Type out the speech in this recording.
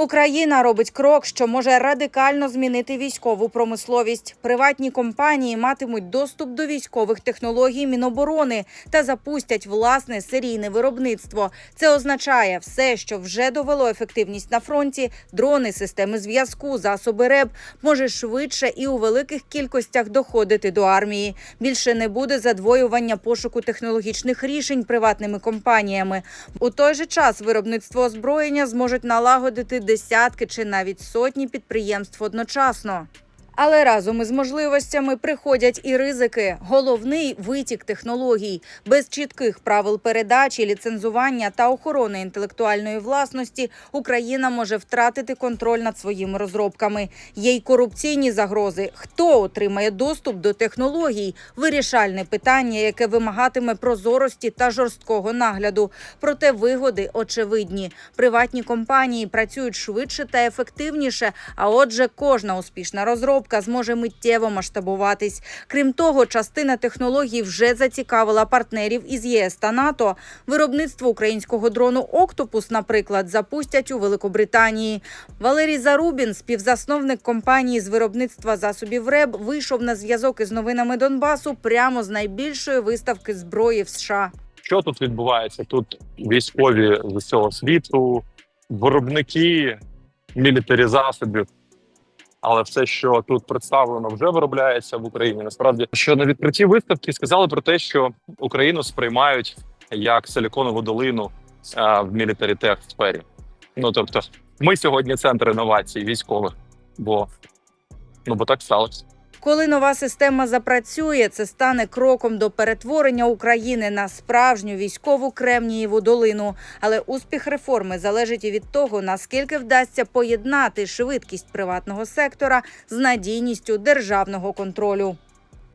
Україна робить крок, що може радикально змінити військову промисловість. Приватні компанії матимуть доступ до військових технологій Міноборони та запустять власне серійне виробництво. Це означає все, що вже довело ефективність на фронті. Дрони, системи зв'язку, засоби РЕБ може швидше і у великих кількостях доходити до армії. Більше не буде задвоювання пошуку технологічних рішень приватними компаніями. У той же час виробництво озброєння зможуть налагодити десятки чи навіть сотні підприємств одночасно. Але разом із можливостями приходять і ризики. Головний витік технологій без чітких правил передачі, ліцензування та охорони інтелектуальної власності Україна може втратити контроль над своїми розробками. Є й корупційні загрози. Хто отримає доступ до технологій? Вирішальне питання, яке вимагатиме прозорості та жорсткого нагляду. Проте вигоди очевидні. Приватні компанії працюють швидше та ефективніше. А отже, кожна успішна розробка зможе миттєво масштабуватись. Крім того, частина технологій вже зацікавила партнерів із ЄС та НАТО. Виробництво українського дрону Октопус, наприклад, запустять у Великобританії. Валерій Зарубін, співзасновник компанії з виробництва засобів РЕБ, вийшов на зв'язок із новинами Донбасу прямо з найбільшої виставки зброї в США. Що тут відбувається? Тут військові з усього світу, виробники, мілітарі засобів. Але все, що тут представлено, вже виробляється в Україні. Насправді, що на відкритті виставки сказали про те, що Україну сприймають як силіконову долину а, в мілітарітех сфері. Ну тобто, ми сьогодні центр інновацій військових, бо ну бо так сталося. Коли нова система запрацює, це стане кроком до перетворення України на справжню військову Кремнієву долину. Але успіх реформи залежить і від того, наскільки вдасться поєднати швидкість приватного сектора з надійністю державного контролю.